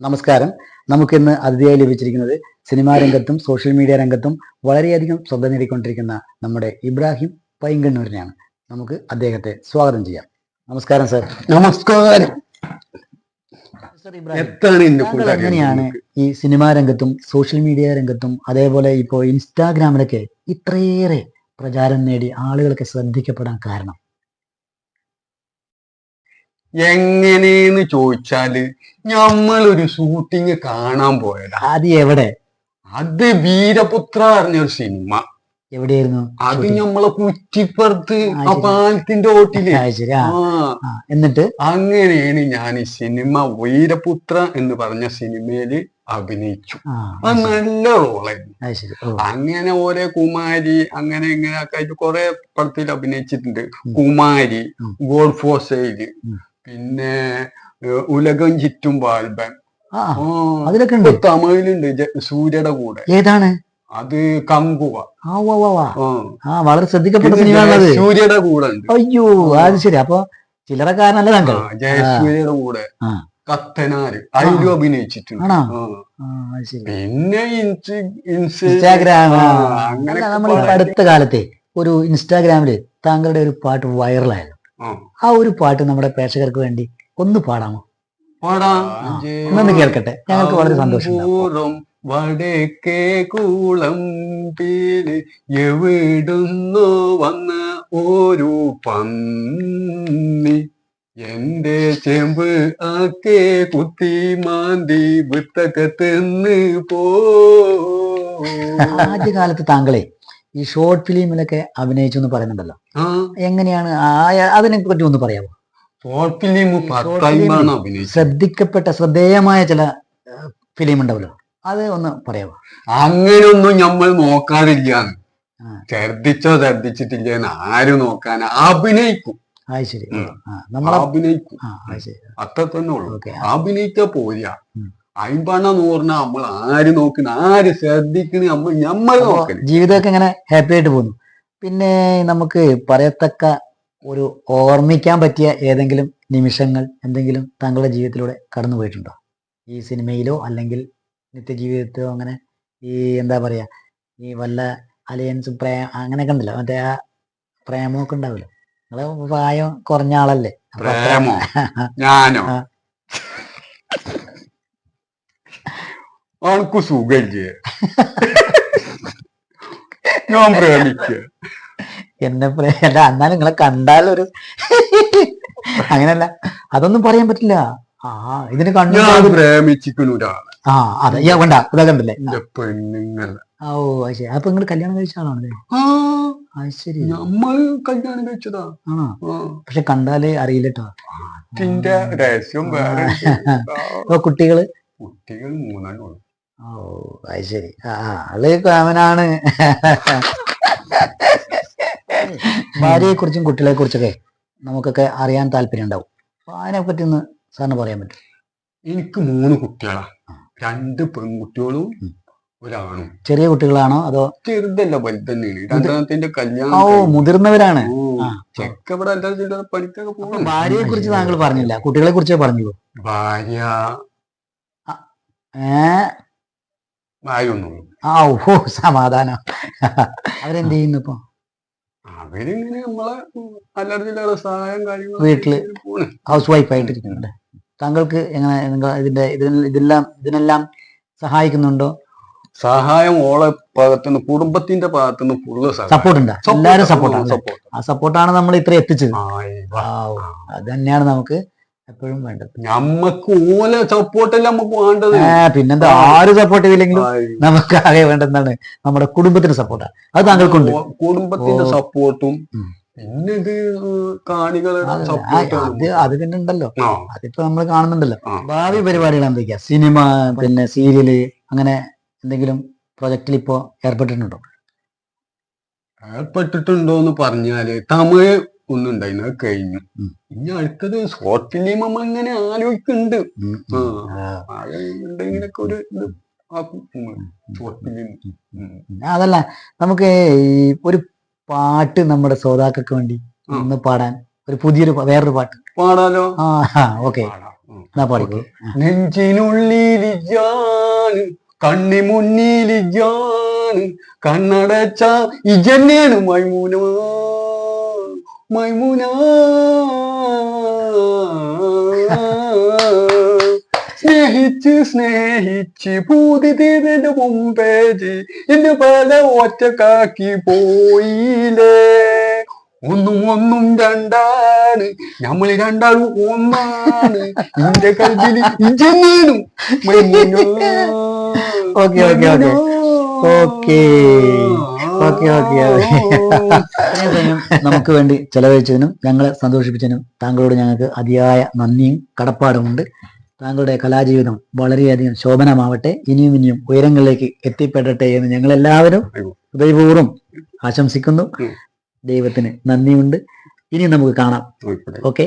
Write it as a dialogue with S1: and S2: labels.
S1: നമസ്കാരം. നമുക്കിന്ന് അതിഥിയായി ലഭിച്ചിരിക്കുന്നത് സിനിമാ രംഗത്തും സോഷ്യൽ മീഡിയ രംഗത്തും വളരെയധികം ശ്രദ്ധ നേടിക്കൊണ്ടിരിക്കുന്ന നമ്മുടെ ഇബ്രാഹിം പൈങ്കണ്ണൂരിനെയാണ് നമുക്ക് അദ്ദേഹത്തെ സ്വാഗതം ചെയ്യാം. നമസ്കാരം സർ.
S2: നമസ്കാരം.
S1: എങ്ങനെയാണ് ഈ സിനിമാ രംഗത്തും സോഷ്യൽ മീഡിയ രംഗത്തും അതേപോലെ ഇപ്പോ ഇൻസ്റ്റാഗ്രാമിലൊക്കെ ഇത്രയേറെ പ്രചാരം നേടി ആളുകളൊക്കെ ശ്രദ്ധിക്കപ്പെടാൻ കാരണം?
S2: എങ്ങനെയെന്ന് ചോദിച്ചാൽ ഞമ്മളൊരു ഷൂട്ടിങ് കാണാൻ പോയതാ.
S1: അത് എവിടെ?
S2: അത് വീരപുത്ര പറഞ്ഞൊരു സിനിമ
S1: എവിടെയായിരുന്നു?
S2: അത്
S1: നമ്മളെ
S2: ഞമ്മളെ കുറ്റിപ്പുറത്ത്
S1: ആ.
S2: പാലത്തിന്റെ ഓട്ടിൽ
S1: ആ. എന്നിട്ട്?
S2: അങ്ങനെയാണ് ഞാൻ ഈ സിനിമ വീരപുത്ര എന്ന് പറഞ്ഞ സിനിമയിൽ അഭിനയിച്ചു. അത് നല്ല റോളായിരുന്നു അങ്ങനെ ഓരോ കുമാരി അങ്ങനെ ഇങ്ങനെ ഒക്കെ ആയിട്ട് കുറെ പടത്തിൽ അഭിനയിച്ചിട്ടുണ്ട്. കുമാരി
S1: ഉം.
S2: പിന്നെ ഉലകം ചുറ്റും ബാൽബൻ
S1: ആ, അതിലൊക്കെ ഉണ്ട്.
S2: തമിഴിലുണ്ട് സൂര്യയുടെ കൂടെ.
S1: ഏതാണ്?
S2: അത് കങ്കുവ.
S1: ആ വളരെ ശ്രദ്ധിക്കപ്പെട്ട
S2: സൂര്യയുടെ കൂടെ
S1: അയ്യോ അത് ശരി. അപ്പൊ ചില്ലറക്കാരനല്ല
S2: അല്ല
S1: താങ്കൾ
S2: ജയസൂര്യയുടെ കൂടെ. കത്തനാര് അതിലും അഭിനയിച്ചിട്ടുണ്ട്. പിന്നെ ഇൻസ്- ഇൻസ്
S1: ഇൻസ്റ്റാഗ്രാം.
S2: അങ്ങനെ
S1: നമ്മൾ അടുത്ത കാലത്തെ ഒരു ഇൻസ്റ്റാഗ്രാമിൽ താങ്കളുടെ ഒരു പാട്ട് വൈറലായിരുന്നു
S2: ആ.
S1: ഒരു പാട്ട് നമ്മുടെ പ്രേക്ഷകർക്ക് വേണ്ടി ഒന്ന് പാടാമോ?
S2: പാടാം.
S1: ഒന്നൊന്ന് കേൾക്കട്ടെ. ഞങ്ങൾക്ക് വളരെ സന്തോഷം
S2: വടക്കേ കൂളം പേര് എവിടുന്നോ വന്ന ഒരു പന്നി? എന്റെ ചെമ്പ് ആക്കെ കുത്തി മാന്തി വിത്തൊക്കെ തിന്ന് പോ.
S1: ആദ്യകാലത്ത് താങ്കളെ ഈ ഷോർട്ട് ഫിലിമിലൊക്കെ അഭിനയിച്ചു എന്ന് പറയുന്നുണ്ടല്ലോ എങ്ങനെയാണ്? അതിനെ പറ്റി ഒന്ന് പറയാമോ
S2: ഷോർട്ട് ഫിലിം
S1: ശ്രദ്ധിക്കപ്പെട്ട ശ്രദ്ധേയമായ ചില ഫിലിം ഉണ്ടാവല്ലോ അത് ഒന്ന് പറയാമോ
S2: അങ്ങനെയൊന്നും നമ്മൾ നോക്കാറില്ല
S1: ശ്രദ്ധിച്ചോ
S2: ഛർദിച്ചോ ആരും നോക്കാൻ അഭിനയിക്കും.
S1: അത് ശരി. നമ്മൾ
S2: അഭിനയിക്കും. അത്ര തന്നെ ഉള്ളു. അഭിനയിക്കാ പോരാ. അയിമ്പണ്ണ നൂറിന നമ്മൾ ആര് നോക്കുന്ന ആര് ശ്രദ്ധിക്കുന്ന നമ്മൾ നമ്മൾ നോക്കണേ
S1: ജീവിതമൊക്കെ ഇങ്ങനെ ഹാപ്പി ആയിട്ട് പോകുന്നു. പിന്നെ നമുക്ക് പറയത്തക്ക ഒരു ഓർമ്മിക്കാൻ പറ്റിയ ഏതെങ്കിലും നിമിഷങ്ങൾ എന്തെങ്കിലും താങ്കളുടെ ജീവിതത്തിലൂടെ കടന്നു പോയിട്ടുണ്ടോ? ഈ സിനിമയിലോ അല്ലെങ്കിൽ നിത്യജീവിതത്തിലോ അങ്ങനെ ഈ എന്താ പറയാ ഈ വല്ല അലയൻസ് പ്രേ അങ്ങനെയൊക്കെ ഉണ്ടല്ലോ. മറ്റേ ആ പ്രേമമൊക്കെ ഉണ്ടാവില്ല നിങ്ങൾ പ്രായം കുറഞ്ഞ ആളല്ലേ.
S2: ഞാനോ? ആൾക്ക് സുഖല്ലേ ഞാൻ പ്രേമിക്ക.
S1: എന്നെ പ്രേ- അന്നാ നിങ്ങളെ കണ്ടാലൊരു അങ്ങനല്ല അതൊന്നും പറയാൻ പറ്റില്ല. ആ ഇതിന് കണ്ണു
S2: ഞാൻ പ്രേമിച്ചിരിക്കുന്ന ഒരാൾ.
S1: ആ അതെ. യാ വേണ്ട ഉണ്ടല്ലേ
S2: പെണ്ണുങ്ങൾ
S1: ഓ ശരി. അപ്പൊ നിങ്ങൾ കല്യാണം കഴിച്ച ആളാണല്ലേ? ശരി.
S2: നമ്മൾ കല്യാണം കഴിച്ചതാ.
S1: ആണോ പക്ഷെ കണ്ടാലേ അറിയില്ലട്ടോ.
S2: കുട്ടികൾ? കുട്ടികൾ മൂന്നാലും
S1: ഓ അത് ശരി ആ ആൾ കാമനാണ്. ഭാര്യയെ കുറിച്ചും കുട്ടികളെ കുറിച്ചൊക്കെ നമുക്കൊക്കെ അറിയാൻ താല്പര്യം ഉണ്ടാവും അപ്പൊ അതിനെ പറ്റി ഒന്ന് സാറിന് പറയാൻ പറ്റും
S2: എനിക്ക് മൂന്ന് കുട്ടികളാ. രണ്ട് പെൺകുട്ടികളും. ഒരാണും.
S1: ചെറിയ കുട്ടികളാണോ അതോ
S2: ചെറുതല്ല വലുതന്നെയാണ്. രണ്ടാമത്തിന്റെ കല്യാണം
S1: ഓ മുതിർന്നവരാണ്.
S2: പണിക്കൊക്കെ പോകും
S1: ഭാര്യയെ കുറിച്ച് താങ്കൾ പറഞ്ഞില്ല. കുട്ടികളെ കുറിച്ചേ പറഞ്ഞുള്ളൂ.
S2: ഭാര്യ.
S1: ഏ
S2: ഒന്നും
S1: ആ ഓ സമാധാനം. അവരെന്ത് ചെയ്യുന്നു ഇപ്പൊ?
S2: അവരിങ്ങനെ നമ്മളെ അല്ലറ ചില്ലറ സഹായം കാര്യങ്ങൾ വീട്ടിൽ
S1: ഹൗസ് വൈഫ് ആയിട്ടിരിക്കുന്നുണ്ട് താങ്കൾക്ക് എങ്ങനെ നിങ്ങൾ ഇതിന്റെ ഇതിനെല്ലാം ഇതിനെല്ലാം സഹായിക്കുന്നുണ്ടോ?
S2: സഹായം ഓളെ ഭാഗത്തുനിന്ന് കുടുംബത്തിന്റെ ഭാഗത്തുനിന്ന് ഫുള്ള്
S1: സപ്പോർട്ട് ഉണ്ട് എല്ലാരും സപ്പോർട്ടാണ് ആ സപ്പോർട്ടാണ് നമ്മൾ ഇത്ര എത്തിച്ചത്. അത് തന്നെയാണ് നമുക്ക് എപ്പോഴും വേണ്ടത്.
S2: നമ്മക്ക് ഓല സപ്പോർട്ടല്ല നമുക്ക് വേണ്ടത്.
S1: പിന്നെന്താ? ആര് സപ്പോർട്ട് ചെയ്തില്ലെങ്കിലും. നമുക്ക് ആകെ വേണ്ടതാണ് നമ്മുടെ കുടുംബത്തിന്റെ സപ്പോർട്ടാണ് അത് താങ്കൾക്കുണ്ട്.
S2: കുടുംബത്തിന്റെ സപ്പോർട്ടും. പിന്നെ ഇത് കാണികളുടെ
S1: അത് അത്. അത് പിന്നെ ഉണ്ടല്ലോ അതിപ്പോ നമ്മൾ കാണുന്നുണ്ടല്ലോ. ഭാവി പരിപാടികൾ എന്തൊക്കെയാ? സിനിമ പിന്നെ സീരിയൽ അങ്ങനെ എന്തെങ്കിലും പ്രൊജക്റ്റിൽ ഇപ്പോ ഏർപ്പെട്ടിട്ടുണ്ടോ?
S2: ഏർപ്പെട്ടിട്ടുണ്ടോ എന്ന് പറഞ്ഞാൽ തമിഴ് ഒന്നും ഉണ്ടായിരുന്നു അത് കഴിഞ്ഞു. ഇനി അടുത്തത് ഷോർട്ട് ഫിലിം നമ്മൾ ഇങ്ങനെ ആലോചിക്കുന്നുണ്ട്. എന്തെങ്കിലുമൊക്കെ ഒരു ഇത്
S1: അതല്ല നമുക്ക് ഈ ഒരു പാട്ട് നമ്മുടെ ശ്രോതാക്കൾക്ക് വേണ്ടി ഒന്ന് പാടാൻ ഒരു പുതിയൊരു വേറൊരു പാട്ട്.
S2: പാടാലോ?
S1: ആ ഓക്കെ. എന്നാ പാടിക്കോ?
S2: നെഞ്ചിനുള്ളിലിജാണ് കണ്ണി മുന്നിലിജാണ് കണ്ണടച്ച ഇജന്നെയാണ് മൈമൂന മൈമൂന. സ്നേഹിച്ച് സ്നേഹിച്ച് പൂതി തീരന് മുമ്പേ എന്നെ പല ഒറ്റക്കാക്കി പോയില്ലേ? ഒന്നും ഒന്നും രണ്ടാണ്. നമ്മൾ രണ്ടാളും ഒന്നാണ്. എന്റെ കൽവിൽ ഇജന്നേനും
S1: okay, okay, okay. Okay. Okay, okay, okay. ഇത്രയും നമുക്ക് വേണ്ടി ചെലവഴിച്ചതിനും ഞങ്ങളെ സന്തോഷിപ്പിച്ചതിനും താങ്കളോട് ഞങ്ങൾക്ക് അതിയായ നന്ദിയും കടപ്പാടുമുണ്ട് താങ്കളുടെ കലാജീവിതം വളരെയധികം ശോഭനമാവട്ടെ ഇനിയും ഇനിയും ഉയരങ്ങളിലേക്ക് എത്തിപ്പെടട്ടെ എന്ന് ഞങ്ങൾ എല്ലാവരും. ഹൃദയപൂർവം ആശംസിക്കുന്നു. ദൈവത്തിന് നന്ദിയുണ്ട് ഇനി നമുക്ക് കാണാം. ഓക്കെ